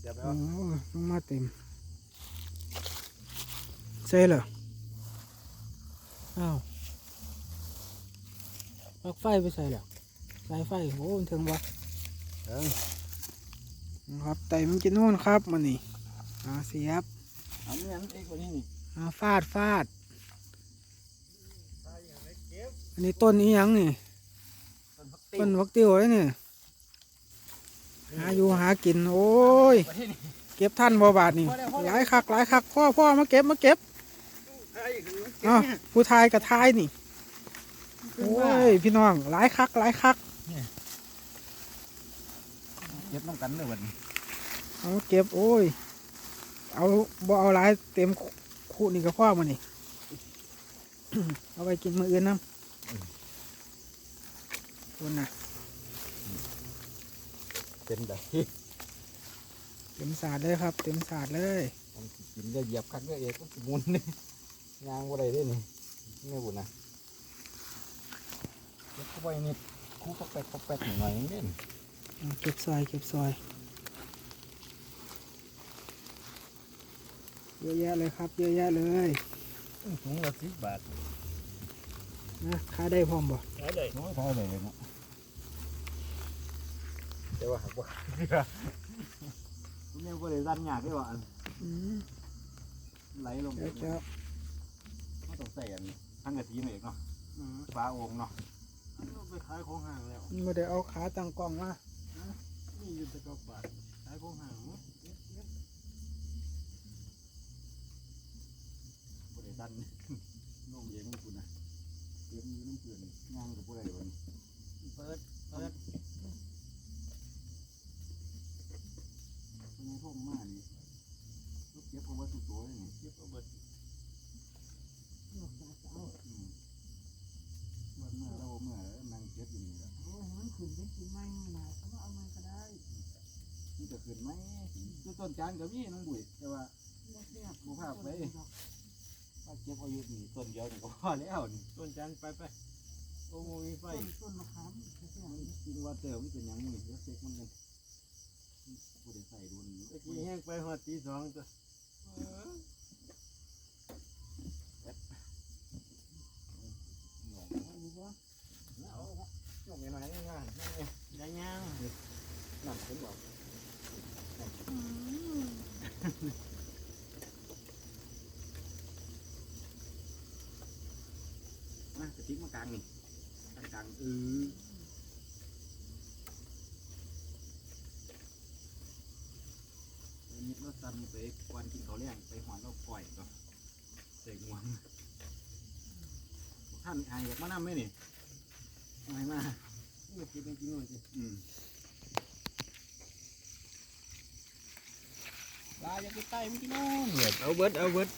เดี๋ยวไปโอ้เอามาเต็มใช่เหรออ้าวปลั๊กไฟไปใส่เหรอสายไฟโอ้มันถึงวะเอิงครับไต่มันกินนู่นครับมันนี่อ่าเสียบเอาเมียนเอกกว่านี้นี่อ่าฟาดฟาดอันนี้ต้นนี้ยังนี่ต้นพักต้นวักติ้วเลยนี่ หาอยู่หากิน โอ้ยประเทศนี้เก็บท่านบ่บาทนี่หลายคักหลายคักพ่อพ่อมาเก็บมาเก็บไอ้คืออ้าวผู้ทายกับทายนี่ โอ้ย พี่น้องหลายคักหลายคักเก็บน้ำกันเลยวันนี้เอามาเก็บโอ้ย เอาบ่เอาหลายเต็มคู่นี่ก็พ่อมานี่เอาไปกินมื้ออื่นน้ำคนน่ะ เป็นแบบเต็มสาดเลยครับ เต็มสาดเลยมันสิกินจะเหยียบคักเด้อเอกมันสิหมุนนี่ยางบ่ได้เด้นี่นี่บุญนะเก็บเข้าไปนี่คู่ปอกแป๊กปอกแป๊กหน่อยๆเด่นเอาเก็บซอยเก็บซอยเยอะแยะเลยครับเยอะแยะเลยถุงละสิบบาทนะขายได้พร้อมบ่ได้เลยน้อยได้เลยเนาะ แต่ว่าหักว่าคุณแม่ก็เลยดันยากด้วยว่าอันอืมไหลลงเดี๋ยวจะไม่ต้องใส่อันทั้งกะทิหน่อยเนาะฟ้าโอ่งเนาะไปขายของห่างแล้วไม่ได้เอาขาตั้งกล้องมานี่อยู่แต่กบาทขายของห่างมั้งบริดันน้องเย็นคุณนะเก็บอยู่น้ำเกลือนย่างกับผู้ใดวันเปิดเปิดเป็นไงพวกมานี่ลูกเก็บเอาไว้ทุกตัวเลยนี่เก็บเอาเบิดอืมวันเมื่อเราเมื่อนั่งเก็บอยู่นี่แหละ โอ้ยมันขึ้นเป็นกินไม่มาเขาเอามาก็ได้ มันจะขึ้นไหม ตัวต้นจานก็มีน้องบุ๋ยแต่ว่าบุภาพไปว่าเก็บเอาอยู่นี่ต้นเดียวนี่ก็พอแล้วนี่ต้นจันทร์ไปไปโอ้โหมีไฟต้นต้นมะขามมันกินว่าเติมมันเป็นหยังนี่แล้วเซ็กมันเลยผู้ใดใส่ดุนตะกี้แห้งไปหัวตีสองตัวหน่องเอาหน่องไปไหนง่ายนั่นไงได้ยังนั่นเห็นบอก มากระติกมากลางนี่กลางกลางเออนิดรถตันไปวันกินเขาวเลี้ยงไปหอนเราปล่อยก็เสกงวงท่านไอายอยากมานำไหมนี่ไม่มานี่กินไปกินนู่นสิอืม ลาจะไปใต้ไม่กินนู่นเอาเบิดเอาเบิด